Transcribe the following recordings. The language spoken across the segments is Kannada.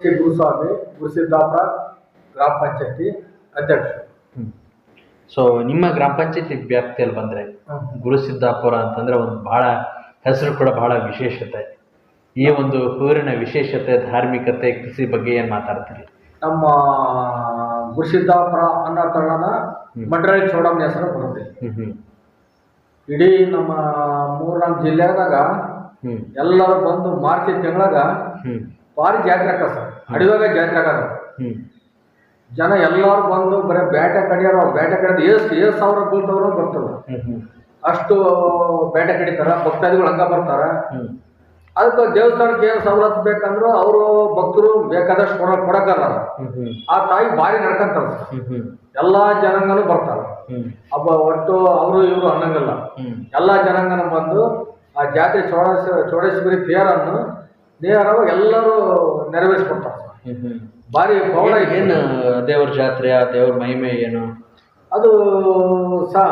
ಶ್ರೀ ಗುರುಸ್ವಾಮಿ ಗುರುಸಿದ್ದಾಪುರ ಗ್ರಾಮ ಪಂಚಾಯತಿ ಅಧ್ಯಕ್ಷ ಸೊ ನಿಮ್ಮ ಗ್ರಾಮ ಪಂಚಾಯತಿ ವ್ಯಾಪ್ತಿಯಲ್ಲಿ ಬಂದರೆ ಗುರುಸಿದ್ದಾಪುರ ಅಂತಂದರೆ ಒಂದು ಬಹಳ ಹೆಸರು ಕೂಡ ಬಹಳ ವಿಶೇಷತೆ. ಈ ಒಂದು ಊರಿನ ವಿಶೇಷತೆ ಧಾರ್ಮಿಕತೆ ಕೃಷಿ ಬಗ್ಗೆ ಏನು ಮಾತಾಡ್ತೀರಿ? ನಮ್ಮ ಗುರುಸಿದ್ದಾಪುರ ಅನ್ನೋ ತಳ್ಳನ ಮಂಡ್ರಳ್ಳಿ ಚೌಡಮ್ಮನ ಹೆಸರು ಬರುತ್ತೆ. ಹ್ಞೂ ಹ್ಞೂ ಇಡೀ ನಮ್ಮ ಮೂರ್ನಾಲ್ಕು ಜಿಲ್ಲೆದಾಗ ಹ್ಞೂ ಎಲ್ಲರೂ ಬಂದು ಮಾರ್ಚ್ ತಿಂಗಳಾಗ ಹ್ಞೂ ಭಾರಿ ಜಾತ್ರೆ ಆಗ್ತದೆ ಸರ್. ಅಡಿವಾಗ ಜಾತ್ರೆ ಆಗದ ಹ್ಞೂ ಜನ ಎಲ್ಲರೂ ಬಂದು ಬರೀ ಬೇಟೆ ಕಡಿಯೋರು ಬೇಟೆ ಕಡಿಯೋದು ಎಷ್ಟು ಏಳು ಸಾವಿರ ಬೀಳ್ತವ್ರು ಹ್ಞೂ ಅಷ್ಟು ಬೇಟೆ ಕಡಿತಾರ ಭಕ್ತಾದಿಗಳು ಹಂಗ ಬರ್ತಾರ. ಅದಕ್ಕೆ ದೇವಸ್ಥಾನಕ್ಕೆ ಏನು ಸವಲತ್ತು ಬೇಕಂದ್ರು ಅವರು ಭಕ್ತರು ಬೇಕಾದಷ್ಟು ಕೊಡ ಹ್ಞೂ ಆ ತಾಯಿ ಭಾರಿ ನಡ್ಕಂತಾರ ಎಲ್ಲ ಜನಾಂಗನು ಹ್ಞೂ ಎಲ್ಲಾ ಜನಾಂಗನೂ ಬರ್ತಾರ ಅಬ್ಬ ಒಟ್ಟು ಅವರು ಇವರು ಅನ್ನಂಗಲ್ಲ. ಎಲ್ಲ ಜನಾಂಗನ ಬಂದು ಆ ಜಾತಿ ಚೋಡೇಶ ಚೋಡೇಶ್ವರಿ ತೇರನ್ನು ನೇರವಾಗಿ ಎಲ್ಲರೂ ನೆರವೇರಿಸ್ಕೊಡ್ತಾರೆ ಭಾರಿ ಗೌಡ ಏನು ದೇವ್ರ ಜಾತ್ರೆ ಆ ದೇವ್ರ ಮಹಿಮೆ ಏನು? ಅದು ಸಹ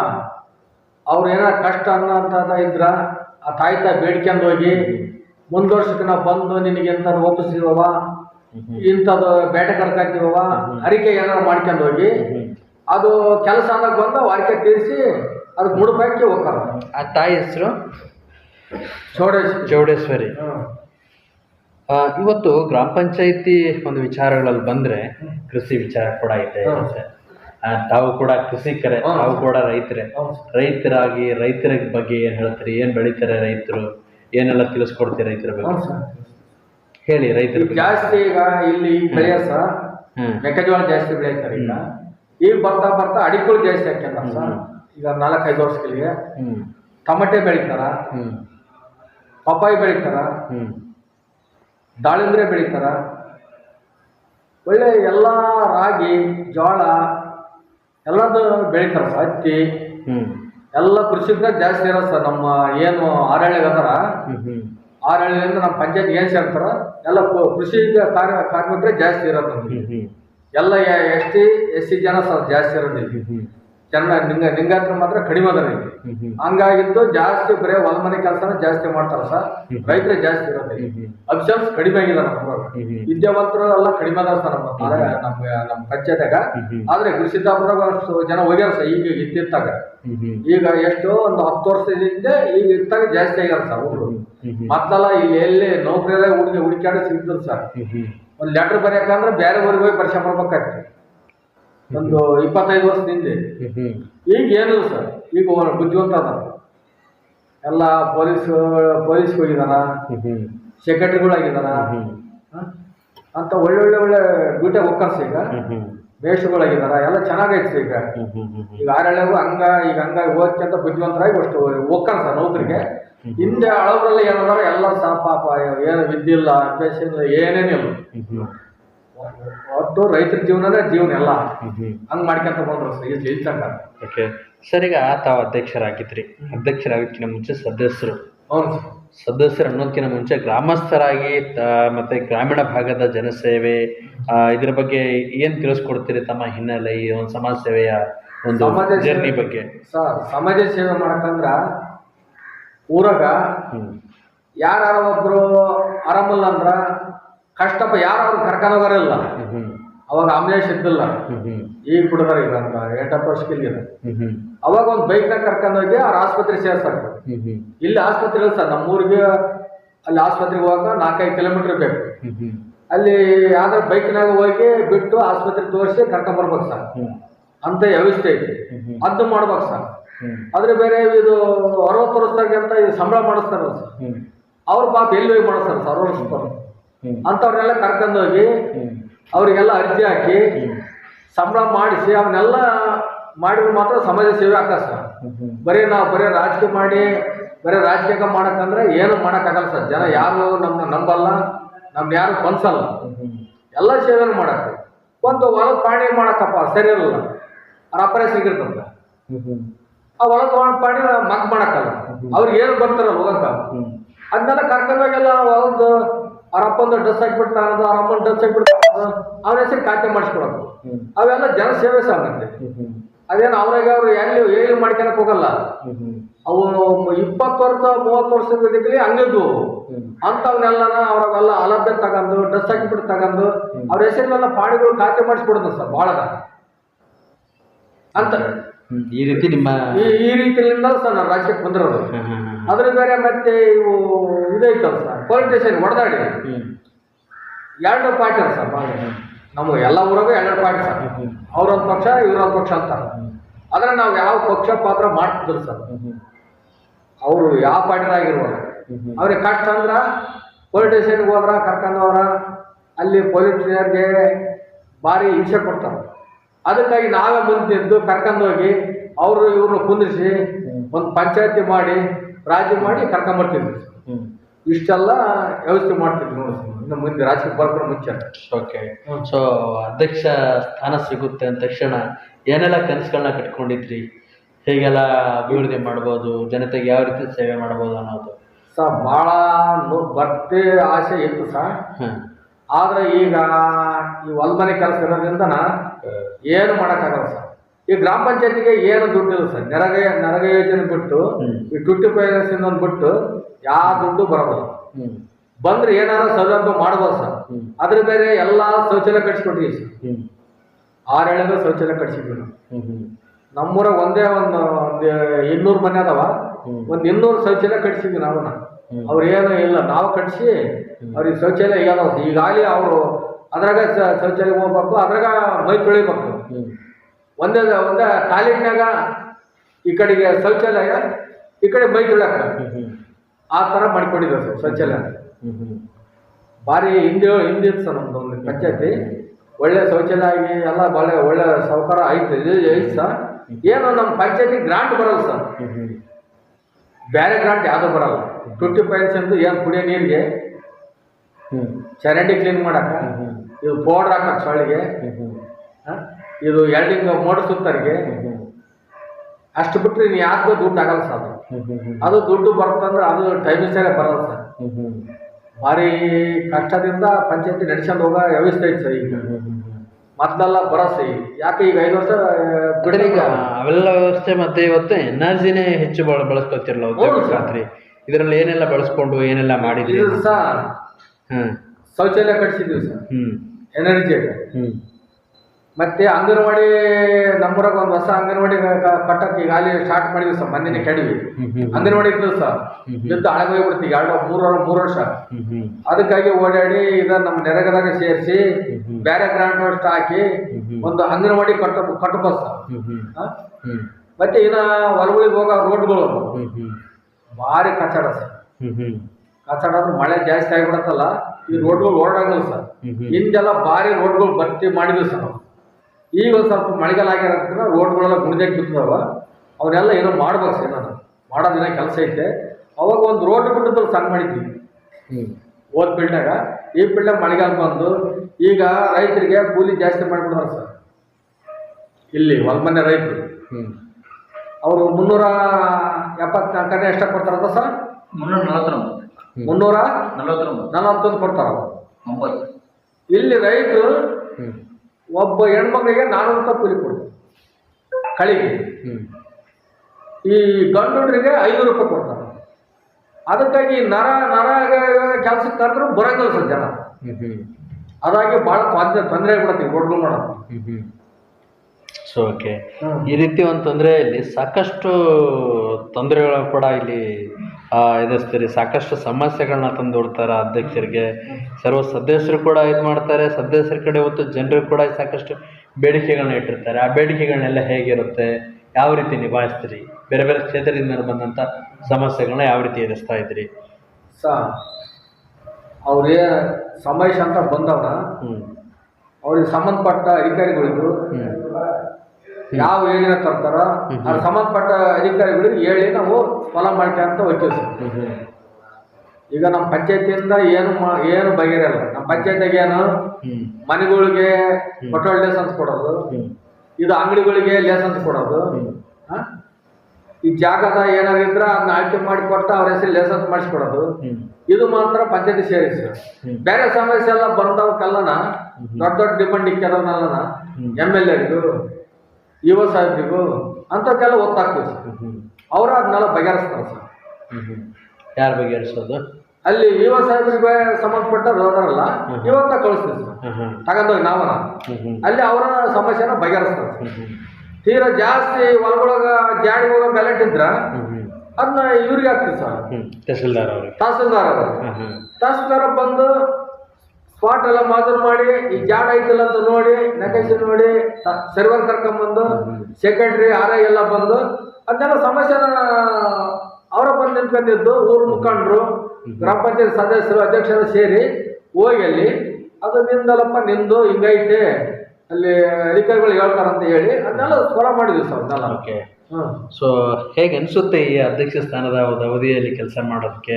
ಅವ್ರು ಏನೋ ಕಷ್ಟ ಅನ್ನೋಂಥದ್ದು ಇದ್ರ ಆ ತಾಯಿ ತಾಯಿ ಬೇಡ್ಕೊಂಡು ಹೋಗಿ ಮುಂದುವರ್ಷಕ್ಕೆ ನಾವು ಬಂದು ನಿನಗೆ ಎಂತ ಒಪ್ಪಿಸಿರುವ ಇಂಥದ್ದು ಬೇಟೆ ಕರ್ಕೊಂತೀವವ ಹರಿಕೆ ಏನಾರು ಮಾಡ್ಕೊಂಡು ಹೋಗಿ ಅದು ಕೆಲಸ ಅನ್ನೋಕೆ ಬಂದು ವಾರಿಕೆ ತೀರಿಸಿ ಅದಕ್ಕೆ ಮುಡುಪಾಕಿ ಹೋಗ್ತಾರ. ಆ ತಾಯಿ ಹೆಸರು? ಚೌಡೇಶ್ವರಿ. ಚೌಡೇಶ್ವರಿ. ಇವತ್ತು ಗ್ರಾಮ ಪಂಚಾಯಿತಿ ಒಂದು ವಿಚಾರಗಳಲ್ಲಿ ಬಂದ್ರೆ ಕೃಷಿ ವಿಚಾರ ಕೂಡ ಐತೆ. ಸರ್. ತಾವು ಕೂಡ ಕೃಷಿಕರೇ. ತಾವು ಕೂಡ ರೈತರೇ. ರೈತರಾಗಿ ರೈತರ ಬಗ್ಗೆ ಏನ್ ಹೇಳ್ತೀರಿ ಏನ್ ಬೆಳಿತಾರೆ ರೈತರು ಏನೆಲ್ಲ ತಿಳಿಸ್ಕೊಡ್ತೀರಿ ರೈತರ ಬಗ್ಗೆ? ಸರ್. ಹೇಳಿ ರೈತರು ಜಾಸ್ತಿ ಈಗ ಇಲ್ಲಿ ಬೆಳೆಯಸ ಮೆಕ್ಕೆಜೋಳ ಜಾಸ್ತಿ ಬೆಳೀತಾರೆ ಈಗ. ಈಗ ಬರ್ತಾ ಬರ್ತಾ ಅಡಿಕೆಗಳು ಜಾಸ್ತಿ ಹಾಕ್ಯಾರ ಸರ್. ಈಗ ನಾಲ್ಕೈದು ವರ್ಷಗಳಿಗೆ. ಟಮಟೆ ಬೆಳಿತಾರ. ಪಪ್ಪಾಯಿ ಬೆಳಿತಾರ. ಹ್ಮ್ ಬೆಳೀತಾರ. ಒಳ್ಳೆ ಎಲ್ಲ ರಾಗಿ ಜೋಳ ಎಲ್ಲದು ಬೆಳೀತಾರ ಸರ್ ಹತ್ತಿ ಎಲ್ಲ ಕೃಷಿಕ ಜಾಸ್ತಿ ಇರೋದು ಸರ್ ನಮ್ಮ ಏನು ಆರಳ್ಳಿಗೆ ಅದರ ನಮ್ಮ ಪಂಚಾಯತ್ ಏನು ಸೇರ್ತಾರ? ಎಲ್ಲ ಕೃಷಿ ಕಾರ್ಯ ಕಾರ್ಮಿಕರೇ ಜಾಸ್ತಿ ಇರೋದು ನಮ್ಗೆ. ಎಲ್ಲ ಎಸ್ ಟಿ ಎಸ್ ಸಿ ಜನ ಸರ್ ಜಾಸ್ತಿ ಇರೋದಿಲ್ಲ ಹ್ಮ್ ಲಿಂಗ ನಿಂಗ ನಿಂಗಾತ್ರ ಮಾತ್ರ ಕಡಿಮೆ ಅದ ಹ್ಮ್ ಹಂಗಾಗಿದ್ದು ಜಾಸ್ತಿ ಬರೀ ಹೊಲ ಮನೆ ಕೆಲಸನ ಜಾಸ್ತಿ ಮಾಡ್ತಾರ ಸರ್. ರೈತರ ಜಾಸ್ತಿ ಇರೋದು ಅಬ್ಸರ್ವ್ಸ್ ಕಡಿಮೆ ಆಗಿಲ್ಲ ನಮ್ಮ ವಿದ್ಯಾವಂತರು ಎಲ್ಲ ಕಡಿಮೆ ಅದಾರ ಸರ್ ನಮ್ಮ ನಮ್ಮ ನಮ್ಮ ಪಂಚಾಯತ್ಯಾಗ ಆದ್ರೆ ಕೃಷಿದಾಪುರಾಗ ಅಷ್ಟು ಜನ ಹೋಗ್ಯಾರ ಸರ್ ಈಗ ಇತ್ತಿತ್ತಾಗ. ಈಗ ಎಷ್ಟು ಒಂದು ಹತ್ತು ವರ್ಷದಿಂದ ಈಗ ಇತ್ತಾಗ ಜಾಸ್ತಿ ಆಗ್ಯಾರ ಸರ್ ಹುಡುಗರು ಮತ್ತಲ್ಲ ಈಗ ಎಲ್ಲಿ ನೌಕರಿ ಹುಡುಗಿ ಹುಡುಕಾಡ ಸಿಗ್ತದ ಸರ್. ಒಂದು ಲೆಟರ್ ಬರೆಯಕಂದ್ರೆ ಬೇರೆ ಊರಿಗೆ ಹೋಗಿ ಪರಿಶ್ರಮ ಮಾಡ್ಬೇಕಾಗ್ತದೆ. ಒಂದು ಇಪ್ಪತ್ತೈದು ವರ್ಷದ ಹಿಂದೆ. ಈಗ ಏನಿಲ್ಲ ಸರ್ ಈಗ ಬುದ್ಧಿವಂತ ಅದಾರ ಎಲ್ಲ ಪೊಲೀಸ್ ಪೊಲೀಸ್ ಹೋಗಿದಾರ ಹ್ಮ್ ಹ್ಮ್. ಸೆಕ್ರೆಟರಿಗಳಾಗಿದಾರ. ಹ್ಮ್ ಹ? ಅಂತ ಒಳ್ಳೊಳ್ಳೆ ಒಳ್ಳೆ ಡ್ಯೂಟಿ ಹೋಗ್ತಾರ ಸರ್ ಈಗ ಬೇಷಗಳಾಗಿದಾರ ಎಲ್ಲ ಚೆನ್ನಾಗೈತೆ ಈಗ. ಈಗ ಆರಳೆಗೂ ಹಂಗ ಈಗ ಹಂಗ ಓದ್ಕೊಂತ ಬುದ್ಧಿವಂತರಾಗಿ ಅಷ್ಟು ಹೋಗ್ತಾರ ಸರ್ ನೌಕರಿಗೆ. ಹಿಂದೆ ಹಳಬ್ರೆಲ್ಲ ಏನಾರ ಎಲ್ಲ ಸಹ ಪಾಪ ಏನು ವಿದ್ಯಿಲ್ಲ ಅಭ್ಯಾಸ ಇಲ್ಲ ಏನೇನಿಲ್ಲ ಒಟ್ಟು ರೈತರ ಜೀವನದ ಜೀವನ ಎಲ್ಲ. ಹಂಗ್ ಮಾಡ್ಕೊಂತ ಬಂದ್ರು ಸರ್ ಇಲ್ಲಿ ತನಕ. ಓಕೆ. ಸರ್ ಈಗ ತಾವು ಅಧ್ಯಕ್ಷರಾಗಿದ್ರಿ. ಅಧ್ಯಕ್ಷರಾಗಿಕ್ಕಿಂತ ಮುಂಚೆ ಸದಸ್ಯರು. ಹೌದು ಸದಸ್ಯರು ಅನ್ನೋದಕ್ಕಿಂತ ಮುಂಚೆ ಗ್ರಾಮಸ್ಥರಾಗಿ ತ- ಮತ್ತೆ ಗ್ರಾಮೀಣ ಭಾಗದ ಜನಸೇವೆ ಆ, ಇದ್ರ ಬಗ್ಗೆ ಏನ್ ತಿಳಿಸ್ಕೊಡ್ತೀರಿ ತಮ್ಮ ಹಿನ್ನೆಲೆ ಈ ಒಂದು ಸಮಾಜ ಸೇವೆಯ ಒಂದು ಸಮಾಜ ಸೇವೆ- ಜರ್ನಿ ಬಗ್ಗೆ? ಸರ್ ಸಮಾಜ ಸೇವೆ ಮಾಡಕಂದ್ರ ಊರಾಗ ಹ್ಮ್. ಯಾರು ಒಬ್ರು ಆರಾಮಲ್ಲ ಅಂದ್ರ ಕಷ್ಟಪ ಯಾರು ಅವ್ರು ಕರ್ಕೊಂಡೋಗಾರಲ್ಲ ಅವಾಗ ಆಂಬುಲೆನ್ಸ್ ಇದ್ದಿಲ್ಲ. ಈಗ ಬಿಡದಾರ ಈಗ ಅಂತ ಎಂಟತ್ತು ವರ್ಷಕ್ಕೆ ಹ್ಮ್ ಹ್ಮ್. ಅವಾಗ ಒಂದು ಬೈಕ್ನಾಗ ಕರ್ಕೊಂಡೋಗಿ ಅವ್ರ ಆಸ್ಪತ್ರೆ ಸೇರ್ಸಾರ. ಇಲ್ಲಿ ಆಸ್ಪತ್ರೆ ಇಲ್ಲ ಸರ್ ನಮ್ಮೂರಿಗೆ ಅಲ್ಲಿ ಆಸ್ಪತ್ರೆಗೆ ಹೋಗಾಕ ನಾಲ್ಕೈದು ಕಿಲೋಮೀಟರ್ ಬೇಕು. ಅಲ್ಲಿ ಯಾವ್ದಾರ ಬೈಕ್ನಾಗ ಹೋಗಿ ಬಿಟ್ಟು ಆಸ್ಪತ್ರೆ ತೋರಿಸಿ ಕರ್ಕೊಂಡ್ ಬರ್ಬೇಕು ಸರ್. ಅಂತ ವ್ಯವಸ್ಥೆ ಐತಿ. ಅದು ಮಾಡ್ಬೇಕು ಸರ್. ಆದ್ರೆ ಬೇರೆ ಇದು ಅರವತ್ತು ವರ್ಷದಾಗೆ ಅಂತ ಸಂಬಳ ಮಾಡಿಸ್ತಾರ ಸರ್. ಅವ್ರ ಪಾಪ ಎಲ್ಲಿ ಹೋಗಿ ಮಾಡಿಸ್ತಾರೆ ಸರ್? ಅರವತ್ತು ಅಂಥವ್ರನ್ನೆಲ್ಲ ಕರ್ಕೊಂಡೋಗಿ ಅವರಿಗೆಲ್ಲ ಅರ್ಜಿ ಹಾಕಿ ಸಂಬಳ ಮಾಡಿಸಿ ಅವನ್ನೆಲ್ಲ ಮಾಡಿದ್ರೆ ಮಾತ್ರ ಸಮಾಜ ಸೇವೆ ಆಗ್ತದೆ ಸರ್. ಬರೀ ನಾವು ಬರೀ ರಾಜಕೀಯ ಮಾಡಿ ಬರೀ ರಾಜಕೀಯ ಮಾಡಕ್ಕಂದ್ರೆ ಏನು ಮಾಡೋಕ್ಕಾಗಲ್ಲ ಸರ್. ಜನ ಯಾರು ನಮ್ಮನ್ನ ನಂಬಲ್ಲ ನಮ್ಮ ಯಾರು ಕೊನ್ಸಲ್ಲ ಎಲ್ಲ ಸೇವೆನೂ ಮಾಡಕ್ಕೆ ಒಂದು ಹೊಲದ ಪಾಣಿ ಮಾಡಕ್ಕಪ್ಪ ಸರಿ ಇರಲ್ಲ. ಅವ್ರ ಅಪರ ಸಿಗಿರ್ತಂತ ಆ ಹೊಲದ ಪಾಣಿ ಮಗ್ ಮಾಡಕ್ಕಲ್ಲ. ಅವ್ರಿಗೆ ಏನು ಬರ್ತಾರಲ್ಲ ಹೋಗಕ್ಕ. ಅದನ್ನೆಲ್ಲ ಕರ್ಕೊಂಡೋಗೆಲ್ಲ ಒಂದು ಅವ್ರ ಡ್ರೆಸ್ ಡ್ರೆಸ್ ಹಾಕ್ಬಿಡ್ತಾನ ಅವ್ರ ಅಮ್ಮನ ಡ್ರೆಸ್ ಹಾಕ್ಬಿಡ್ತಾನ ಅವ್ರ ಹೆಸರು ಖಾತೆ ಮಾಡಿಸ್ಕೊಡೋದು. ಅವೆಲ್ಲ ಜನ ಸೇವೆ ಹ್ಮ್ ಅದೇನು ಅವ್ರಿಗೆ ಅವ್ರು ಎಲ್ಲಿ ಹೇಳಿ ಮಾಡ್ಕೊಳಕ್ ಹೋಗಲ್ಲ. ಅವು ಇಪ್ಪತ್ತು ವರ್ಷ ಮೂವತ್ತು ವರ್ಷದ ಇದ್ರಲ್ಲಿ ಹಂಗಿದ್ವು. ಅಂತವನ್ನೆಲ್ಲ ಅವ್ರವೆಲ್ಲ ಅಲಭ್ಯ ತಗೊಂಡು ಡ್ರೆಸ್ ಹಾಕಿಬಿಟ್ಟು ತಗೊಂಡು ಅವ್ರ ಹೆಸರಿನೆಲ್ಲ ಪಾಡಿಗಳು ಖಾತೆ ಮಾಡಿಸ್ಬಿಡೋದು ಸರ್ ಭಾಳ ಅಂತ. ಈ ರೀತಿ ನಿಮ್ಮ ಈ ಈ ರೀತಿಯಿಂದ ಸರ್ ನಾನು ರಾಜ್ಯಕ್ಕೆ ಬಂದಿರೋದು. ಅದ್ರ ಬೇರೆ ಮತ್ತೆ ಇವು ಇದೈತಲ್ಲ ಸರ್ ಪೊಲೀಸ್ ಸ್ಟೇಷನ್ ಹೊಡೆದಾಡಿ. ಎರಡು ಪಾರ್ಟಿ ಸರ್ ನಮ್ಮ ನಮ್ಗೆ ಎಲ್ಲ ಊರಾಗೂ ಎರಡು ಪಾರ್ಟಿ ಸರ್. ಅವ್ರೊಂದು ಪಕ್ಷ ಇವ್ರೊಂದು ಪಕ್ಷ ಅಂತ. ಆದ್ರೆ ನಾವು ಯಾವ ಪಕ್ಷ ಪಾತ್ರ ಮಾಡ್ತಿದ್ರು ಸರ್. ಅವರು ಯಾವ ಪಾರ್ಟಿದಾಗಿರ್ಬೋದು. ಅವ್ರಿಗೆ ಕಷ್ಟ ಅಂದ್ರೆ ಪೊಲೀಸ್ ಸ್ಟೇಷನ್ಗೆ ಹೋದ್ರ ಕರ್ಕೊಂಡವ್ರ ಹೋದ್ರ ಅಲ್ಲಿ ಪೊಲಿಟಿಷಿಯನ್ಗೆ ಭಾರಿ ಹಿಂಸೆ ಕೊಡ್ತಾರೆ. ಅದಕ್ಕಾಗಿ ನಾವೇ ಮುಂದೆದ್ದು ಕರ್ಕೊಂಡೋಗಿ ಕರ್ಕೊಂಡು ಹೋಗಿ ಅವರು ಇವ್ರನ್ನ ಕುಂದಿರಿಸಿ ಒಂದು ಪಂಚಾಯತಿ ಮಾಡಿ ರಾಜಿ ಮಾಡಿ ಕರ್ಕೊಂಬರ್ತಿದ್ವಿ. ಇಷ್ಟೆಲ್ಲ ವ್ಯವಸ್ಥೆ ಮಾಡ್ತಿದ್ವಿ ನೋಡಿ ಸರ್. ಇನ್ನು ಮುಂದೆ ರಾಜಕೀಯ ಬರ್ಕೊಂಡು ಮುಂಚೆ. ಓಕೆ ಸೊ ಅಧ್ಯಕ್ಷ ಸ್ಥಾನ ಸಿಗುತ್ತೆ ಅಂದ ತಕ್ಷಣ ಏನೆಲ್ಲ ಕನಸುಗಳನ್ನ ಕಟ್ಕೊಂಡಿದ್ರಿ? ಹೇಗೆಲ್ಲ ಅಭಿವೃದ್ಧಿ ಮಾಡ್ಬೋದು? ಜನತೆಗೆ ಯಾವ ರೀತಿ ಸೇವೆ ಮಾಡ್ಬೋದು ಅನ್ನೋದು? ಸರ್ ಭಾಳ ಬರ್ತೆ ಆಸೆ ಇತ್ತು ಸರ್ ಆದರೆ ಈಗ ಈ ಹೊಲ್ಮನೆ ಕೆಲಸ ಇರೋದ್ರಿಂದ ಏನು ಮಾಡೋಕ್ಕಾಗಲ್ಲ ಸರ್. ಈ ಗ್ರಾಮ ಪಂಚಾಯತಿಗೆ ಏನು ದುಡ್ಡಿಲ್ಲ ಸರ್. ನರಗ ನರಗ ಯೋಜನೆ ಬಿಟ್ಟು ಈ ಈ ಫೈನಾನ್ಸ್ ಇನ್ನೊಂದು ಬಿಟ್ಟು ಯಾವ ದುಡ್ಡು ಬರೋದಿಲ್ಲ. ಬಂದ್ರೆ ಏನಾರ ಸೌಲಭ್ಯ ಮಾಡಬಹುದು ಸರ್. ಅದ್ರ ಬೇರೆ ಎಲ್ಲ ಶೌಚಾಲಯ ಕಟ್ಸ್ಕೊಟ್ವಿ ಸರ್. ಆರು ಎಳೆದು ಶೌಚಾಲಯ ಕಟ್ಸಿದ್ವಿ ನಾವು. ನಮ್ಮೂರ ಒಂದೇ ಒಂದು ಒಂದು ಇನ್ನೂರು ಮನೆ ಅದಾವ. ಒಂದ್ ಇನ್ನೂರು ಶೌಚಾಲಯ ಕಟ್ಸಿದ್ವಿ ನಾವು. ಅವ್ರು ಏನು ಇಲ್ಲ. ನಾವು ಕಟ್ಸಿ ಅವ್ರಿಗೆ ಶೌಚಾಲಯ ಈಗ ಈಗಾಗಲೇ ಅವರು ಅದ್ರಾಗ ಶೌಚಾಲಯ ಹೋಗ್ಬೇಕು ಅದ್ರಾಗ ಮೈ ತೊಳಿಬೇಕು. ಒಂದೇ ಒಂದೇ ಟಾಯ್ಲೆಟ್ನಾಗ ಈ ಕಡೆಗೆ ಶೌಚಾಲಯ ಈ ಕಡೆ ಮೈ ತೊಳ್ಯಾಕ. ಹ್ಮ್. ಆ ಥರ ಮಾಡ್ಕೊಂಡಿದ್ದೆ ಸರ್ ಶೌಚಾಲಯ ಭಾರಿ ಹಿಂದೆ ಹಿಂದೆ ಇತ್ತು ಸರ್ ನಮ್ದು ಒಂದು ಪಂಚಾಯತಿ ಒಳ್ಳೆ ಶೌಚಾಲಯ ಎಲ್ಲ ಭಾಳ ಒಳ್ಳೆ ಸೌಕರ್ಯ ಐತೆ ಇದು ಐತೆ ಸರ್ ಏನು ನಮ್ಮ ಪಂಚಾಯತಿ ಗ್ರಾಂಟ್ ಬರಲ್ಲ ಸರ್. ಬೇರೆ ಗ್ರಾಂಟ್ ಯಾವುದೂ ಬರಲ್ಲ ಟ್ವೆಂಟಿ ಪೈನ್ಸ್ ಅಂತ ಏನು ಕುಡಿಯೋ ನೀರಿಗೆ. ಚರಂಡಿ ಕ್ಲೀನ್ ಮಾಡಕ್ಕ. ಇದು ಬೋರ್ಡ್ ಹಾಕೋ ಸೊಳ್ಳಿಗೆ. ಇದು ಎಲ್ಡಿಂಗ್ ಮೋಡ ಸುತ್ತರಿಗೆ. ಅಷ್ಟು ಬಿಟ್ಟರೆ ನೀವು ಯಾಕೋ ದುಡ್ಡು ಆಗಲ್ಲ ಸರ್ ಅದು. ಅದು ದುಡ್ಡು ಬರುತ್ತಂದ್ರೆ ಅದು ಟೈಮಿಂಗ್ ಸರಿ ಬರಲ್ಲ ಸರ್. ಭಾರಿ ಕಷ್ಟದಿಂದ ಪಂಚಾಯತಿ ನಡೆಸ್ಕೊಂಡು ಹೋಗೋ ವ್ಯವಸ್ಥೆ ಐತೆ ಸರ್ ಈಗ. ಮೊದಲೆಲ್ಲ ಬರಸ ಈಗ ಯಾಕೆ ಈಗ ಐದು ವರ್ಷ ಅವೆಲ್ಲ ವ್ಯವಸ್ಥೆ ಮತ್ತೆ ಇವತ್ತು ಎನರ್ಜಿನೇ ಹೆಚ್ಚು ಬಳ ಬಳಸ್ಕೊತಿರಲ್ಲ ರಾತ್ರಿ. ಇದರಲ್ಲಿ ಏನೆಲ್ಲ ಬಳಸ್ಕೊಂಡು ಏನೆಲ್ಲ ಮಾಡಿದ್ರಿ ಸರ್ ಹ್ಞೂ ಶೌಚಾಲಯ ಕಟ್ಸಿದ್ದೀವಿ ಸರ್. ಎನರ್ಜಿ ಹ್ಮ್. ಮತ್ತೆ ಅಂಗನವಾಡಿ ನಮ್ಮೂರಾಗ ಒಂದು ಹೊಸ ಅಂಗನವಾಡಿ ಕಟ್ಟಕ್ಕೆ ಈಗ ಅಲ್ಲಿ ಸ್ಟಾರ್ಟ್ ಮಾಡಿದ್ವಿ ಸರ್ ಮೊನ್ನೆ ಕೆಡವಿ. ಅಂಗನವಾಡಿ ಇದ್ದು ಸರ್ ಇದ್ದು ಹಳೆ ಹೋಗ್ಬಿಡ್ತೀವಿ ಎರಡು ಮೂರು ಮೂರು ವರ್ಷ. ಅದಕ್ಕಾಗಿ ಓಡಾಡಿ ಇದ ನಮ್ಮ ನೆರಗದಾಗ ಸೇರಿಸಿ ಬೇರೆ ಗ್ರಾಂಡ್ ಅಷ್ಟು ಹಾಕಿ ಒಂದು ಅಂಗನವಾಡಿ ಕಟ್ಟ ಕಟ್ಟಬೋದು ಸರ್. ಮತ್ತೆ ಇನ್ನ ಹೊಲಗಳಿಗೆ ಹೋಗೋ ರೋಡ್ಗಳು. ಭಾರಿ ಕಚಡ ಸರ್. ಕಚಡ ಅಂದ್ರೆ ಮಳೆ ಜಾಸ್ತಿ ಆಗಿಬಿಡತ್ತಲ್ಲ. ಈ ರೋಡ್ಗಳು ಓಡಾಗಲ್ಲ ಸರ್. ಹಿಂದೆಲ್ಲ ಭಾರಿ ರೋಡ್ಗಳು ಭರ್ತಿ ಮಾಡಿದ್ವಿ ಸರ್ ನಾವು ಈಗ ಒಂದು ಸ್ವಲ್ಪ ಮಳೆಗಾಲ ಆಗಿರೋದ್ರಿಂದ ರೋಡ್ಗಳೆಲ್ಲ ಗುಣಿದಾಗಿ ಬಿತ್ತದವ ಅವನ್ನೆಲ್ಲ ಏನೋ ಮಾಡ್ಬೇಕು ಸರ್ ನಾನು ಮಾಡೋದಿನ ಕೆಲಸ ಐತೆ. ಅವಾಗ ಒಂದು ರೋಡ್ ಬಿಟ್ಟು ಸಣ್ಣ ಮಾಡಿದ್ವಿ. ಹೋದ ಓದ್ ಫೀಲ್ಡ್ನಾಗ ಈ ಫೀಲ್ಡ್ನಾಗ ಮಳೆಗಾಲ ಬಂದು ಈಗ ರೈತರಿಗೆ ಕೂಲಿ ಜಾಸ್ತಿ ಮಾಡಿಬಿಡ್ತಾರೆ ಸರ್. ಇಲ್ಲಿ ಹೊಲ್ಮನೆ ರೈತರು. ಹ್ಞೂ ಅವರು ಮುನ್ನೂರ ಎಪ್ಪತ್ನಾಲ್ಕನೇ ಎಷ್ಟ ಕೊಡ್ತಾರಂತ ಸರ್? ಮುನ್ನೂರ ನಲವತ್ತೊಂಬತ್ತು. ಮುನ್ನೂರ ನಲವತ್ತೊಂದು ಕೊಡ್ತಾರ. ಇಲ್ಲಿ ರೈತರು ಒಬ್ಬ ಹೆಣ್ಮಕ್ಳಿಗೆ ನಾನ್ನೂರು ರೂಪಾಯಿ ಕೂಲಿ ಕೊಡ್ತಾರೆ. ಕಳಿಗೆ. ಈ ಗಂಡು ಹುಡ್ರಿಗೆ ಐನೂರು ರೂಪಾಯಿ ಕೊಡ್ತಾರೆ. ಅದಕ್ಕಾಗಿ ನರ ನರ ಕೆಲಸಕ್ಕೆ ಕರೆದ್ರು ಬರಂಗಿಲ್ಲ ಸರ್ ಜನ. ಅದಾಗಿ ಭಾಳ ತೊಂದರೆ ತೊಂದರೆ ಆಗ್ಬಿಡತ್ತೆ ಮಾಡೋದು ಹ್ಮ್ ಹ್ಮ್. ಸೊ ಓಕೆ ಈ ರೀತಿ ಒಂದು ತೊಂದರೆ ಇಲ್ಲಿ ಸಾಕಷ್ಟು ತೊಂದರೆಗಳು ಕೂಡ ಇಲ್ಲಿ ಎದುರಿಸ್ತೀರಿ. ಸಾಕಷ್ಟು ಸಮಸ್ಯೆಗಳನ್ನ ತಂದುಕೊಡ್ತಾರೆ ಅಧ್ಯಕ್ಷರಿಗೆ. ಸರ್ವ ಸದಸ್ಯರು ಕೂಡ ಇದು ಮಾಡ್ತಾರೆ. ಸದಸ್ಯರ ಕಡೆ ಹೊತ್ತು ಜನರು ಕೂಡ ಸಾಕಷ್ಟು ಬೇಡಿಕೆಗಳನ್ನ ಇಟ್ಟಿರ್ತಾರೆ. ಆ ಬೇಡಿಕೆಗಳನ್ನೆಲ್ಲ ಹೇಗಿರುತ್ತೆ? ಯಾವ ರೀತಿ ನಿಭಾಯಿಸ್ತೀರಿ? ಬೇರೆ ಬೇರೆ ಕ್ಷೇತ್ರದಿಂದ ಬಂದಂಥ ಸಮಸ್ಯೆಗಳನ್ನ ಯಾವ ರೀತಿ ಎದುರಿಸ್ತಾ ಇದ್ರಿ ಸ ಅವ್ರೇ ಸಮಾವೇಶ ಅಂತ ಬಂದವನ ಹ್ಞೂ ಅವ್ರಿಗೆ ಸಂಬಂಧಪಟ್ಟ ಅಧಿಕಾರಿಗಳಿಗೂ ಹ್ಞೂ ಯಾವ ಏರಿಯಾ ತರ್ತಾರ ಅದ್ರ ಸಂಬಂಧಪಟ್ಟ ಅಧಿಕಾರಿಗಳಿಗೆ ಹೇಳಿ ನಾವು ಫಲ ಮಾಡ್ಕೊಂತ ಹೋಗ್ತೀವಿ ಸರ್ ಈಗ ನಮ್ಮ ಪಂಚಾಯತಿಯಿಂದ ಏನು ಮಾ ಏನು ಬಗೆರಲ್ಲ ನಮ್ಮ ಪಂಚಾಯತಿಗೆ ಏನು ಮನೆಗಳಿಗೆ ಪೆಟ್ರೋಲ್ ಲೈಸೆನ್ಸ್ ಕೊಡೋದು. ಇದು ಅಂಗಡಿಗಳಿಗೆ ಲೈಸೆನ್ಸ್ ಕೊಡೋದು. ಈ ಜಾಗದ ಏನಾಗಿದ್ರ ಅದನ್ನ ಆಯ್ಕೆ ಮಾಡಿ ಕೊಟ್ಟು ಅವ್ರ ಹೆಸರು ಲೈಸೆನ್ಸ್ ಮಾಡಿಸ್ಕೊಡೋದು. ಇದು ಮಾತ್ರ ಪಂಚಾಯತಿ ಸೇರಿಸಿ. ಹ್ಮ್. ಬೇರೆ ಸಮಸ್ಯೆ ಎಲ್ಲ ಬಂದವಕ್ಕೆಲ್ಲನ ದೊಡ್ಡ ದೊಡ್ಡ ಡಿಪೆಂಡ್ ಇಕ್ಕಿರೋನೆಲ್ಲನ. ಎಂ ಎಲ್ ಎರಿಗೂ ಯುವ ಸಾಹೇಬ್ರಿಗೂ ಅಂಥಕ್ಕೆಲ್ಲ ಒತ್ತಾಗ್ತೀವಿ ಸರ್. ಅವರು ಅದನ್ನೆಲ್ಲ ಬಗೆಹರಿಸ್ತಾರೆ ಸರ್. ಯಾರು ಬಗೆಹರಿಸೋದು? ಅಲ್ಲಿ ಯುವ ಸಾಹೇಬ್ರಿಗೆ ಸಂಬಂಧಪಟ್ಟ ಹೋದಾರಲ್ಲ ಇವತ್ತ ಕಳಿಸ್ತೀವಿ ಸರ್. ತಗೊಂಡೋಗಿ ನಾವನ ಅಲ್ಲಿ ಅವರ ಸಮಸ್ಯೆನ ಬಗೆಹರಿಸ್ತಾರೆ ತೀರಾ ಜಾಸ್ತಿ ಹೊಲಗೊಳಗ ಜಾಡಿ ಹೋಗೋ ಬ್ಯಾಲೆಟ್ ಇದ್ರ ಅದನ್ನ ಇವ್ರಿಗೆ ಹಾಕ್ತೀವಿ ಸರ್. ತಹಸೀಲ್ದಾರ್ ಅವರು ತಹಸೀಲ್ದಾರ್ ಅವರು ತಹಸೀಲ್ದಾರ್ ಬಂದು ಸ್ಪಾಟ್ ಎಲ್ಲ ಮಾದರಿ ಮಾಡಿ ಈ ಜಾಡ ಐತಲ್ಲ ಅಂತ ನೋಡಿ ನಕೇಶ್ ನೋಡಿ ಸರ್ವರ್ ಕರ್ಕೊಂಬಂದು ಸೆಕ್ರೆಟರಿ ಆರ್ ಐ ಎಲ್ಲ ಬಂದು ಅದನ್ನೆಲ್ಲ ಸಮಸ್ಯೆನ ಅವರ ಬಂದು ನಿಂತ್ಕೊಂಡಿದ್ದು ಊರು ಮುಖಂಡರು ಗ್ರಾಮ ಪಂಚಾಯತ್ ಸದಸ್ಯರು ಅಧ್ಯಕ್ಷರು ಸೇರಿ ಹೋಗಿ ಅಲ್ಲಿ ಅದು ನಿಂದಲ್ಲಪ್ಪ ನಿಂದು ಹಿಂಗೈತೆ ಅಲ್ಲಿ ಅಧಿಕಾರಿಗಳು ಹೇಳ್ತಾರಂತ ಹೇಳಿ ಅದನ್ನೆಲ್ಲ ಸ್ವರ ಮಾಡಿದ್ವಿ ಸರ್ ಅದನ್ನೆಲ್ಲ ಓಕೆ. ಸೊ ಹೇಗೆ ಅನಿಸುತ್ತೆ ಈ ಅಧ್ಯಕ್ಷ ಸ್ಥಾನದ ಒಂದು ಅವಧಿಯಲ್ಲಿ ಕೆಲಸ ಮಾಡೋದಕ್ಕೆ?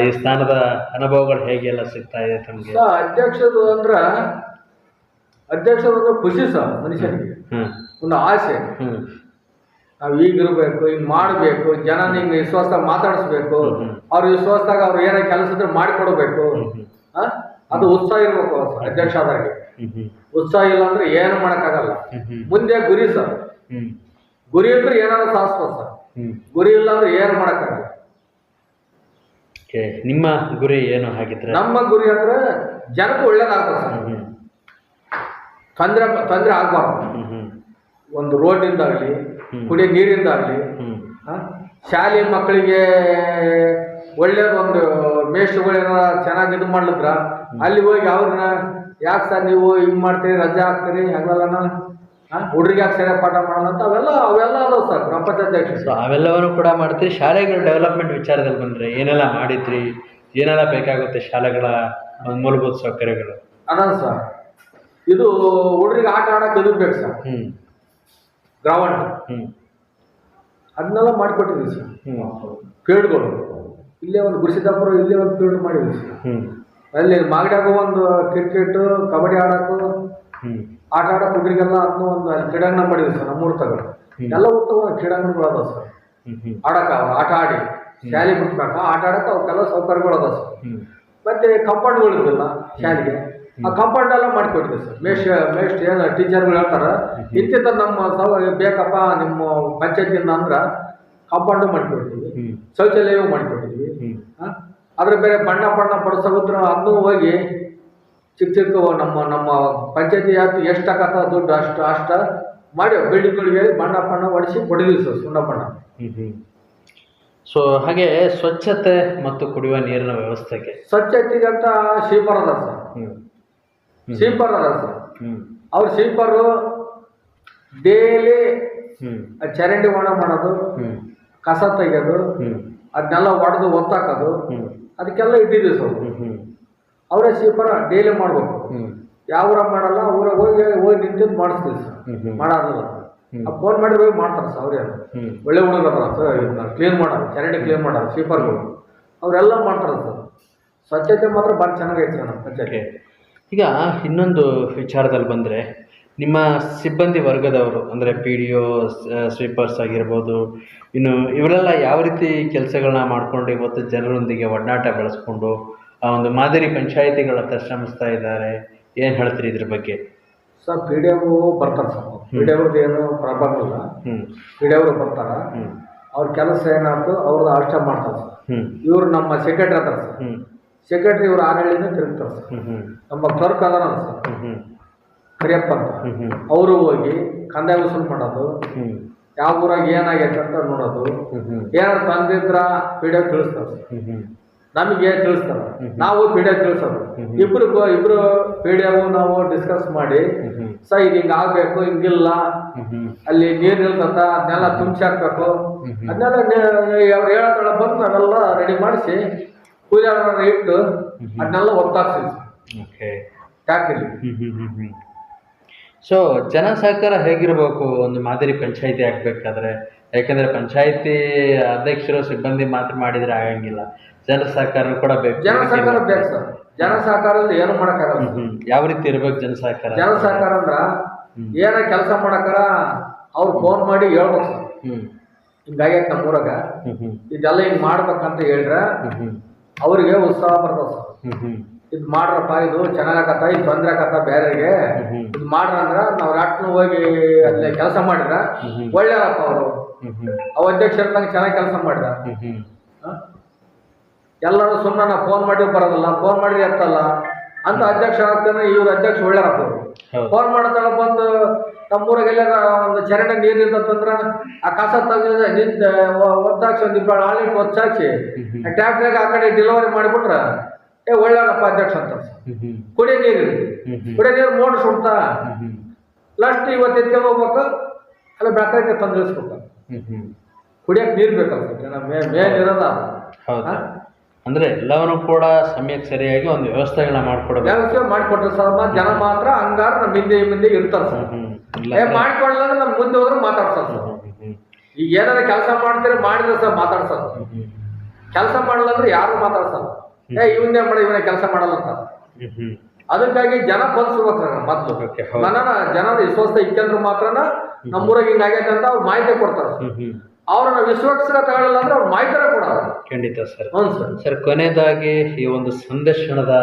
ಈ ಸ್ಥಾನದ ಅನುಭವಗಳು ಹೇಗೆಲ್ಲ ಸಿಗ್ತಾ ಇದೆ ತಮಗೆ? ಅಧ್ಯಕ್ಷರು ಅಧ್ಯಕ್ಷದು ಅಂದ್ರ ಅಧ್ಯಕ್ಷದು ಅಂದ್ರೆ ಖುಷಿ ಸರ್ ಮನುಷ್ಯನಿಗೆ. ಒಂದು ಆಸೆ. ನಾವು ಈಗಿರ್ಬೇಕು ಹಿಂಗೆ ಮಾಡಬೇಕು ಜನ ಹಿಂಗೆ ವಿಶ್ವಾಸದಾಗ ಮಾತಾಡಿಸ್ಬೇಕು ಅವ್ರು ವಿಶ್ವಾಸದಾಗ ಅವ್ರು ಏನೇ ಕೆಲಸ ಇದ್ರೆ ಮಾಡಿಕೊಡ್ಬೇಕು. ಆ? ಅದು ಉತ್ಸಾಹ ಇರ್ಬೇಕು ಅಧ್ಯಕ್ಷ ಆದಾಗೆ ಉತ್ಸಾಹ ಇಲ್ಲ ಅಂದ್ರೆ ಏನು ಮಾಡೋಕ್ಕಾಗಲ್ಲ. ಮುಂದೆ ಗುರಿ ಸರ್. ಗುರಿ ಅಂದ್ರೆ ಏನಾದ್ರು ಸಾಧಿಸ್ಬೋದು ಸರ್. ಗುರಿ ಇಲ್ಲ ಅಂದ್ರೆ ಏನು ಮಾಡೋಕ್ಕಾಗಲ್ಲ. ಓಕೆ ನಿಮ್ಮ ಗುರಿ ಏನು ಹಾಗಿದ್ರೆ? ನಮ್ಮ ಗುರಿ ಅಂದ್ರೆ ಜನಕ್ಕೆ ಒಳ್ಳೇದಾಗ್ತದೆ ಸರ್. ಹ್ಮ್ ತೊಂದರೆ ತೊಂದರೆ ಆಗ್ಬಾರ್ದು. ಹ್ಮ್ ಹ್ಮ್. ಒಂದು ರೋಡಿಂದಾಗಲಿ ಹ್ಮ್. ಕುಡಿಯೋ ನೀರಿಂದಾಗಲಿ ಹ್ಮ್. ಆ? ಶಾಲೆ ಮಕ್ಕಳಿಗೆ ಒಳ್ಳೇದೊಂದು ಒಂದು ಮೇಷ್ಟ್ರುಗಳೇನಾರ ಚೆನ್ನಾಗಿ ಇದು ಮಾಡಿದ್ರ ಅಲ್ಲಿ ಹೋಗಿ ಅವ್ರನ್ನ ಯಾಕೆ ಸರ್ ನೀವು ಹಿಂಗೆ ಮಾಡ್ತೀರಿ ರಜೆ ಹಾಕ್ತೀರಿ ಹಂಗಲ್ಲನ? ಹುಡುಗರಿಗೆ ಯಾಕೆ ಸರಿಯಾಗಿ ಪಾಠ ಮಾಡೋಣ ಅಂತ ಅವೆಲ್ಲ ಅವೆಲ್ಲ ಅದಾವ ಸರ್ ಗ್ರಾಮ ಪಂಚಾಯತ್ ಸೊ ಅಧ್ಯಕ್ಷ ಅವೆಲ್ಲವನ್ನು ಕೂಡ ಮಾಡ್ತೀರಿ. ಶಾಲೆಗಳ ಡೆವಲಪ್ಮೆಂಟ್ ವಿಚಾರದಲ್ಲಿ ಬಂದರೆ ಏನೆಲ್ಲ ಮಾಡಿದ್ರಿ? ಏನೆಲ್ಲ ಬೇಕಾಗುತ್ತೆ ಶಾಲೆಗಳ ಮೂಲಭೂತ ಸೌಕರ್ಯಗಳು? ಅದ ಸರ್ ಇದು ಹುಡುಗರಿಗೆ ಆಟ ಆಡಕ್ಕೆ ಎದುರ್ಬೇಕು ಬೇಕು ಸರ್. ಹ್ಮ್. ಗ್ರೌಂಡ್. ಹ್ಞೂ ಅದನ್ನೆಲ್ಲ ಮಾಡಿಕೊಟ್ಟಿದ್ವಿ ಸರ್. ಹ್ಮ್. ಫೀಲ್ಡ್ಗಳು ಇಲ್ಲೇ ಒಂದು ಗುರುಸಿದ್ದಾಪುರ ಇಲ್ಲೇ ಒಂದು ಫೀಲ್ಡ್ ಮಾಡಿದ್ವಿ ಸರ್. ಹ್ಮ್. ಅಲ್ಲಿ ಮಾಗಡ್ಯಾಗ ಒಂದು ಕ್ರಿಕೆಟ್ ಕಬಡ್ಡಿ ಆಡಕ್ಕೂ ಹ್ಮ್. ಆಟ ಆಡೋ ಹುಡುಗರಿಗೆಲ್ಲ ಅದನ್ನ ಒಂದು ಅಲ್ಲಿ ಕ್ರೀಡಾಂಗಣ ಮಾಡಿದ್ವಿ ಸರ್ ನಮ್ಮೂರು ತಗ ಎಲ್ಲ ಉತ್ತಮ ಕ್ರೀಡಾಂಗಣಗಳು ಅದಾವ ಸರ್. ಆಡಕ ಆಟ ಆಡಿ ಶಾಲೆ ಮುಟ್ಬೇಕು ಆಟ ಆಡಕ್ಕೆ ಅವಕ್ಕೆಲ್ಲ ಸೌಕರ್ಯಗಳು ಅದಾವ ಸರ್. ಮತ್ತೆ ಕಂಪೌಂಡ್ಗಳು ಇರ್ತಿಲ್ಲ ಶಾಲೆಗೆ ಆ ಕಂಪೌಂಡ್ ಎಲ್ಲ ಮಾಡಿಕೊಡ್ತೀವಿ ಸರ್. ಮೇಸ್ಟ್ ಮೇಸ್ಟ್ ಏನು ಟೀಚರ್ಗಳು ಹೇಳ್ತಾರೆ ಇಂತಿಂತ ನಮ್ಮ ಸೌ ಬೇಕಪ್ಪ ನಿಮ್ಮ ಪಂಚಾಯತಿಂದ ಅಂದ್ರೆ ಕಾಂಪೌಂಡು ಮಾಡಿಕೊಡ್ತೀವಿ ಶೌಚಾಲಯವೂ ಮಾಡಿಕೊಟ್ಟಿದ್ವಿ. ಹ್ಮ್. ಅದ್ರ ಬೇರೆ ಬಣ್ಣ ಬಣ್ಣ ಪಡಿಸೋದ್ರ ಅದನ್ನು ಹೋಗಿ ಚಿಕ್ಕ ಚಿಕ್ಕ ನಮ್ಮ ನಮ್ಮ ಪಂಚಾಯತಿ ಆಯ್ತು ಎಷ್ಟು ಹಾಕತ್ತ ದುಡ್ಡು ಅಷ್ಟು ಅಷ್ಟ ಮಾಡಿ ಬಿಲ್ಡಿಂಗ್ಗಳಿಗೆ ಬಣ್ಣ ಪಣ್ಣ ಹೊಡಿಸಿ ಕೊಡಿದ್ವಿ ಸರ್ ಸುಣ್ಣ ಬಣ್ಣ ಸೊ ಹಾಗೆ ಸ್ವಚ್ಛತೆ ಮತ್ತು ಕುಡಿಯುವ ನೀರಿನ ವ್ಯವಸ್ಥೆಗೆ. ಸ್ವಚ್ಛತೆಗಂತ ಅಂತ ಶೀಪರ್ ಅದ ಸರ್. ಶೀಪರ್ ಅದ ಸರ್. ಅವ್ರ ಶೀಪರು ಡೈಲಿ ಚರಂಡಿ ಒಣ ಮಾಡೋದು ಕಸ ತೆಗೆಯೋದು ಅದನ್ನೆಲ್ಲ ಒಡೆದು ಒತ್ತಾಕೋದು ಅದಕ್ಕೆಲ್ಲ ಇಟ್ಟಿದ್ವಿ ಸರ್. ಅವರೇ ಸ್ವೀಪರ್ ಡೈಲಿ ಮಾಡ್ಬೇಕು. ಯಾವ ಮಾಡಲ್ಲ ಊರಾಗ ಹೋಗಿ ಹೋಗಿ ನಿಂತಿದ್ದು ಮಾಡಿಸ್ತೀವಿ ಸರ್. ಮಾಡೋದಿಲ್ಲ. ಫೋನ್ ಮಾಡಿ ಹೋಗಿ ಮಾಡ್ತಾರೆ ಸರ್ ಅವ್ರೇ ಒಳ್ಳೆ ಹುಡುಗರ ಸರ್ ಕ್ಲೀನ್ ಮಾಡೋದು ಚರಂಡಿ ಕ್ಲೀನ್ ಮಾಡೋದು ಶೀಪರ್ಗಳು ಅವರೆಲ್ಲ ಮಾಡ್ತಾರೆ ಸರ್. ಸ್ವಚ್ಛತೆ ಮಾತ್ರ ಭಾಳ ಚೆನ್ನಾಗೈತೆ ಸರ್ ಸ್ವಚ್ಛತೆ ಪಂಚಾಯತಿ ಈಗ ಇನ್ನೊಂದು ವಿಚಾರದಲ್ಲಿ ಬಂದರೆ ನಿಮ್ಮ ಸಿಬ್ಬಂದಿ ವರ್ಗದವರು ಅಂದರೆ ಪಿ ಡಿ ಒ ಸ್ವೀಪರ್ಸ್ ಆಗಿರ್ಬೋದು ಇನ್ನು ಇವರೆಲ್ಲ ಯಾವ ರೀತಿ ಕೆಲಸಗಳನ್ನ ಮಾಡ್ಕೊಂಡು ಇವತ್ತು ಜನರೊಂದಿಗೆ ಒಡನಾಟ ಬೆಳೆಸ್ಕೊಂಡು ಆ ಒಂದು ಮಾದರಿ ಪಂಚಾಯಿತಿಗಳತ್ತ ಶ್ರಮಿಸ್ತಾ ಇದ್ದಾರೆ. ಏನು ಹೇಳ್ತೀರಿ ಇದ್ರ ಬಗ್ಗೆ? ಸರ್ ಪಿ ಡಿ ಎಫ್ ಬರ್ತಾರೆ ಸರ್. ಪಿ ಡಿ ಎಫ್ ಏನು ಪ್ರಾಬ್ಲಮ್ ಇಲ್ಲ. ಹ್ಞೂ ಪಿ ಡಿ ಎಫ್ ಬರ್ತಾರ. ಹ್ಞೂ ಅವ್ರ ಕೆಲಸ ಏನಾಯ್ತು ಅವ್ರದ್ದು ಅಷ್ಟ ಮಾಡ್ತಾರೆ ಸರ್. ಹ್ಞೂ ಇವ್ರು ನಮ್ಮ ಸೆಕ್ರೆಟರಿ ಅದಾರ ಸರ್. ಹ್ಞೂ ಸೆಕ್ರೆಟರಿ ಇವ್ರು ಆಡಳಿತ ತಿರುಗ್ತಾರೆ ಸರ್. ಹ್ಞೂ ಹ್ಞೂ ನಮ್ಮ ಕ್ಲರ್ಕ್ ಅದಾರ ಸರ್. ಹ್ಞೂ ಹ್ಞೂ ಕರಿಯಪ್ಪ ಅಂತ. ಹ್ಞೂ ಹ್ಞೂ ಅವರು ಹೋಗಿ ಕಂದಾಯ ವಸೂಲ್ ಮಾಡೋದು. ಹ್ಞೂ ಯಾವ ಊರಾಗ ಏನಾಗೈತೆ ಅಂತ ನೋಡೋದು. ಹ್ಞೂ ಹ್ಞೂ ಏನಾದ್ರು ತಂದಿದ್ರ ಪಿ ಡಿ ಎಫ್ ತಿಳಿಸ್ತಾರೆ ಸರ್. ಹ್ಞೂ ಹ್ಞೂ ನಮಗೆ ತಿಳಿಸ್ತಾರ. ನಾವು ಪಿ ಡಿ ತಿಳಿಸೋದು. ಇಬ್ರು ಇಬ್ರು ಪಿ ಡಿ ನಾವು ಡಿಸ್ಕಸ್ ಮಾಡಿ ಸರ್ ಇದು ಹಿಂಗೆ ಆಗ್ಬೇಕು ಹಿಂಗಿಲ್ಲ ಅಲ್ಲಿ ನೀರು ನಿಲ್ತದ ಅದನ್ನೆಲ್ಲ ತುಂಬಿಸಿ ಹಾಕ್ಬೇಕು. ಹ್ಮ್ ಹ್ಮ್. ಅದನ್ನೆಲ್ಲ ಅವ್ರು ಹೇಳ ಬಂದು ನಾವೆಲ್ಲ ರೆಡಿ ಮಾಡಿಸಿ ಪೂಜಾ ಇಟ್ಟು ಅದನ್ನೆಲ್ಲ ಹ್ಮ್ ಹ್ಮ್ ಸೊ ಜನ ಸಹಕಾರ ಹೇಗಿರಬೇಕು? ಒಂದು ಮಾದರಿ ಪಂಚಾಯಿತಿ ಆಗ್ಬೇಕಾದ್ರೆ. ಯಾಕಂದ್ರೆ ಪಂಚಾಯಿತಿ ಅಧ್ಯಕ್ಷರು ಸಿಬ್ಬಂದಿ ಮಾತ್ರ ಮಾಡಿದ್ರೆ ಆಗಂಗಿಲ್ಲ. ಜನ ಸಹಕಾರ ಕೂಡ ಬೇಕು. ಜನ ಸಹಕಾರ ಬೇಕು ಸರ್. ಜನ ಸಹಕಾರ ಅಂದ್ರೆ ಏನು ಮಾಡೋಕ್ಕಾಗಲ್ಲ ಹ್ಮ್. ಯಾವ ರೀತಿ ಇರ್ಬೇಕು ಜನ ಸಹಕಾರ ಜನ ಸಹಕಾರ ಅಂದ್ರ. ಏನ ಕೆಲಸ ಮಾಡಕ್ಕಾರ ಅವ್ರು ಫೋನ್ ಮಾಡಿ ಹೇಳ್ಬೇಕು ಸರ್. ಹ್ಮ್. ನಮ್ಮ ಊರಾಗ ಹ್ಮ್ ಹ್ಮ್. ಇದೆಲ್ಲ ಹಿಂಗ್ ಮಾಡ್ಬೇಕಂತ ಹೇಳ್ರ ಹ್ಮ್ ಹ್ಮ್. ಅವ್ರಿಗೆ ಉತ್ಸಾಹ ಬರ್ತದೆ ಸರ್. ಹ್ಮ್ ಹ್ಮ್. ಇದು ಮಾಡ್ರಪ್ಪ ಇದು ಚೆನ್ನಾಗತ್ತ ಇದು ತೊಂದ್ರೆ ಆಗತ್ತ ಬೇರೆಗೆ ಹ್ಮ್. ಇದು ಮಾಡ್ರ ಅಂದ್ರ ನಾವು ರಾಟ್ನ ಹೋಗಿ ಅಲ್ಲಿ ಕೆಲಸ ಮಾಡಿದ್ರ ಹ್ಮ್. ಒಳ್ಳೆಯದಪ್ಪ ಅವರು. ಹ್ಮ್ ಅಧ್ಯಕ್ಷರ ತಂಗ ಚೆನ್ನಾಗಿ ಕೆಲಸ ಮಾಡಿದ ಹ್ಮ್ ಹ್ಮ್. ಎಲ್ಲರೂ ಸುಮ್ಮನೆ ನಾವು ಫೋನ್ ಮಾಡಿ ಬರೋದಿಲ್ಲ ಫೋನ್ ಮಾಡಿ ಎತ್ತಲ್ಲ ಅಂತ ಅಧ್ಯಕ್ಷ ಆಗ್ತಾನೆ ಇವ್ರ ಅಧ್ಯಕ್ಷ ಒಳ್ಳೆಯರಪ್ಪ ಅವರು ಫೋನ್ ಮಾಡ್ತಾಳ ಬಂದು ನಮ್ಮೂರಾಗ ಎಲ್ಲಾರ ಒಂದು ಚರಂಡ ನೀರು ನಿಂತಂದ್ರೆ ಆ ಕಸ ತೆಗೆದ ನಿಂತ ಒತ್ತಾಕ್ಸಿ ಒಂದು ಇಬ್ಬರು ಆಳಿಟ್ಟು ಒತ್ತಾಕ್ಸಿ ಟ್ಯಾಕ್ಟ್ರಿಗೆ ಆ ಕಡೆ ಡೆಲಿವರಿ ಮಾಡಿಬಿಟ್ರ ಏ ಒಳ್ಳೆಯಪ್ಪ ಅಧ್ಯಕ್ಷ ಅಂತ ಕುಡಿಯೋ ನೀರು ಕುಡಿಯೋ ನೀರು ಮೋಟ್ರ್ ಸುಡ್ತಾ. ಲಸ್ಟ್ ಇವತ್ತು ಎತ್ಕೊಂಡು ಹೋಗ್ಬೇಕು ಅಲ್ಲ ಬೆಳಕಕ್ಕೆ ತಂದು ಇಳಿಸ್ಬೇಕು. ಕುಡಿಯಕ್ಕೆ ನೀರು ಬೇಕಲ್ಲ ಮೇನ್ ಇರೋದ. ಅಂದ್ರೆ ಎಲ್ಲವನ್ನೂ ಕೂಡ ಸಮಯಕ್ಕೆ ಸರಿಯಾಗಿ ಒಂದು ವ್ಯವಸ್ಥೆಗಳನ್ನ ಮಾಡ್ಕೊಡ್ಬೇಕು. ವ್ಯವಸ್ಥೆ ಮಾಡಿಕೊಟ್ರೆ ಸರ್ ಮತ್ತೆ ಜನ ಮಾತ್ರ ಹಂಗಾರ ನಮ್ಮ ಹಿಂದೆ ಮುಂದೆ ಇರ್ತಾರೆ ಸರ್. ಏ ಮಾಡ್ಕೊಳ್ಳಲ್ಲ ಅಂದ್ರೆ ನಮ್ಮ ಮುಂದೆ ಹೋದ್ರೆ ಮಾತಾಡ್ತಾರೆ ಸರ್. ಈಗ ಏನಾರ ಕೆಲಸ ಮಾಡ್ತೀರಿ ಮಾಡಿದ್ರೆ ಸರ್ ಮಾತಾಡ್ಸೋದು. ಕೆಲಸ ಮಾಡಲ್ಲ ಅಂದ್ರೆ ಯಾರು ಮಾತಾಡ್ಸಲ್ಲ ಏ ಇವನ್ನೇ ಮಾಡಿ ಇವನೇ ಕೆಲಸ ಮಾಡಲ್ಲ ಅಂತ. ಅದಕ್ಕಾಗಿ ಜನ ಬಂದ್ಸ್ಬೇಕು ಮೊದಲು. ಜನ. ಮನನ ಜನರ ವಿಶ್ವಾಸ ಇಕ್ಕಂದ್ರೆ ಮಾತ್ರನ ನಮ್ಮೂರಾಗ ಹಿಂಗಾಗೈತೆ ಅಂತ ಅವ್ರು ಮಾಹಿತಿ ಕೊಡ್ತಾರೆ ಅವ್ರನ್ನ ವಿಶ್ವಕ್ಷರ ತಗೊಳ್ಳಲ್ಲ ಅಂದ್ರೆ ಅವ್ರು ಮಾಹಿತರ ಕೂಡ. ಖಂಡಿತ ಸರ್. ಹ್ಞೂ ಸರ್. ಸರ್ ಕೊನೆಯದಾಗಿ ಈ ಒಂದು ಸಂದರ್ಶನದ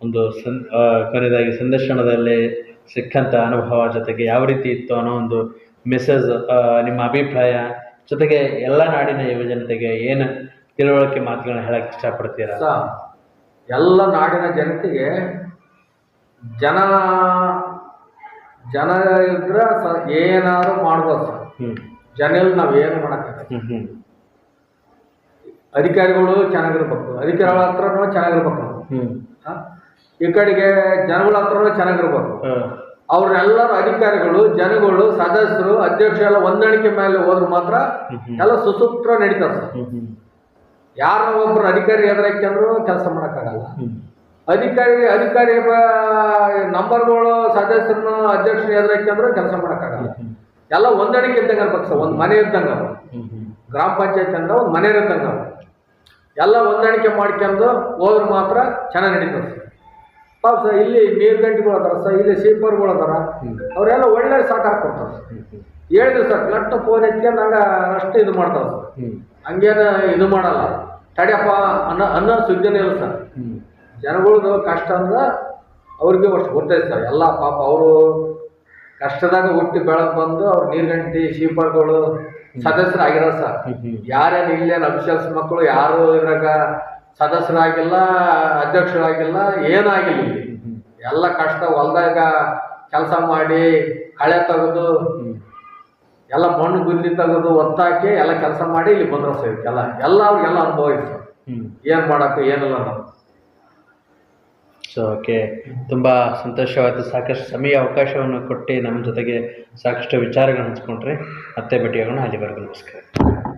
ಒಂದು ಸಂ ಕೊನೆಯದಾಗಿ ಸಂದರ್ಶನದಲ್ಲಿ ಸಿಕ್ಕಂಥ ಅನುಭವ ಜೊತೆಗೆ ಯಾವ ರೀತಿ ಇತ್ತು ಅನ್ನೋ ಒಂದು ಮೆಸೇಜ್ ನಿಮ್ಮ ಅಭಿಪ್ರಾಯ ಜೊತೆಗೆ ಎಲ್ಲ ನಾಡಿನ ಯುವಜನತೆಗೆ ಏನು ತಿಳುವಳಿಕೆ ಮಾತುಗಳನ್ನ ಹೇಳಕ್ಕೆ ಇಷ್ಟಪಡ್ತೀರಾ? ಎಲ್ಲ ನಾಡಿನ ಜನತೆಗೆ ಜನ ಜನ ಇದ್ರೆ ಸ ಏನಾದ್ರು ಮಾಡ್ಬೋದು ಸರ್. ಹ್ಮ್. ಜನ ಇಲ್ಲ ನಾವು ಏನು ಮಾಡೋಕ್ಕಾಗಲ್ಲ. ಅಧಿಕಾರಿಗಳು ಚೆನ್ನಾಗಿರ್ಬೇಕು. ಅಧಿಕಾರಿಗಳ ಹತ್ರನೂ ಚೆನ್ನಾಗಿರ್ಬೇಕು ನಾವು? ಈ ಕಡೆಗೆ ಜನಗಳ ಹತ್ರನೂ ಚೆನ್ನಾಗಿರ್ಬೇಕು. ಅವ್ರನ್ನೆಲ್ಲರೂ ಅಧಿಕಾರಿಗಳು ಜನಗಳು ಸದಸ್ಯರು ಅಧ್ಯಕ್ಷ ಎಲ್ಲ ಹೊಂದಾಣಿಕೆ ಮೇಲೆ ಹೋದ್ರೆ ಮಾತ್ರ. ಎಲ್ಲ ಸುಸೂತ್ರ ನಡೀತದೆ ಸರ್. ಯಾರ ಒಬ್ಬರು ಅಧಿಕಾರಿ ಎದುರಾಕ್ಯಂದ್ರು ಕೆಲಸ ಮಾಡೋಕ್ಕಾಗಲ್ಲ. ಅಧಿಕಾರಿ ಅಧಿಕಾರಿ ನಂಬರ್ಗಳು ಸದಸ್ಯರನ್ನು ಅಧ್ಯಕ್ಷರು ಎದುರಾಕ್ಯಂದ್ರು ಕೆಲಸ ಮಾಡೋಕ್ಕಾಗಲ್ಲ. ಎಲ್ಲ ಹೊಂದಾಣಿಕೆ ಇದ್ದಂಗೆ ಅನ್ಬೇಕು ಸರ್ ಒಂದು ಮನೆ ಇದ್ದಂಗೆ ಅವು. ಗ್ರಾಮ ಪಂಚಾಯತ್ ಅಂದ್ರೆ ಒಂದು ಮನೆ ಇದ್ದಂಗೆ ಅವು. ಎಲ್ಲ ಹೊಂದಾಣಿಕೆ ಮಾಡ್ಕೊಂಡು ಹೋದ್ರೆ ಮಾತ್ರ ಚೆನ್ನಾಗಿ ನಡೀತದೆ ಸರ್. ಪಾಪ ಸರ್ ಇಲ್ಲಿ ನೀರು ಗಂಟೆಗಳು ಅದಾರ ಸರ್ ಇಲ್ಲಿ ಸೀಪರ್ಗಳು ಅದಾರ. ಅವರೆಲ್ಲ ಒಳ್ಳೆ ಸಹಕಾರ ಕೊಡ್ತಾರೆ ಸರ್. ಹೇಳಿದ್ರು ಸರ್ ಲಟ್ಟ ಫೋನ್ ಎತ್ಕೊಂಡು ಹಂಗೆ ಅಷ್ಟು ಇದು ಮಾಡ್ತಾರೆ ಸರ್. ಹಂಗೇನು ಇದು ಮಾಡಲ್ಲ. ತಡಿಯಪ್ಪ ಅನ್ನೋ ಅನ್ನೋ ಸುದ್ದಿನೇ ಇಲ್ಲ ಸರ್. ಜನಗಳದು ಕಷ್ಟ ಅಂದ್ರೆ ಅವ್ರಿಗೆ ಅಷ್ಟು ಗೊತ್ತೈತೆ ಸರ್. ಎಲ್ಲ ಪಾಪ ಅವರು ಕಷ್ಟದಾಗ ಹುಟ್ಟಿ ಬೆಳಗ್ಗೆ ಬಂದು ಅವ್ರು ನೀರ್ಗಂಟಿ ಶೀಪರ್ಗಳು ಸದಸ್ಯರಾಗಿರೋ ಸರ್. ಯಾರೇನು ಇಲ್ಲೇನು ಅಫಿಷಿಯಲ್ಸ್ ಮಕ್ಕಳು ಯಾರು ಇದ್ರಾಗ ಸದಸ್ಯರಾಗಿಲ್ಲ ಅಧ್ಯಕ್ಷರಾಗಿಲ್ಲ ಏನಾಗಿಲ್ಲ ಎಲ್ಲ ಕಷ್ಟ ಹೊಲ್ದಾಗ ಕೆಲಸ ಮಾಡಿ ಕಳೆ ತೆಗೆದು ಎಲ್ಲ ಮಣ್ಣು ಗುದ್ದಿ ತೆಗೆದು ಒತ್ತಾಕಿ ಎಲ್ಲ ಕೆಲಸ ಮಾಡಿ ಇಲ್ಲಿ ಬಂದ್ರು ಸರ್ ಎಲ್ಲ ಎಲ್ಲ ಅವ್ರಿಗೆಲ್ಲ ಅನುಭವ ಇದೆ ಸರ್ ಹ್ಮ್. ಏನು ಮಾಡೋಕ್ಕೂ ಏನಿಲ್ಲ ನಾವು ಸೊ ಓಕೆ ತುಂಬ ಸಂತೋಷವಾಯಿತು ಸಾಕಷ್ಟು ಸಮಯ ಅವಕಾಶವನ್ನು ಕೊಟ್ಟು ನಮ್ಮ ಜೊತೆಗೆ ಸಾಕಷ್ಟು ವಿಚಾರಗಳನ್ನು ಹಂಚ್ಕೊಂಡ್ರೆ. ಮತ್ತೆ ಭೇಟಿಯಾಗೋಣ. ಅಲ್ಲಿವರೆಗೂ ನಮಸ್ಕಾರ.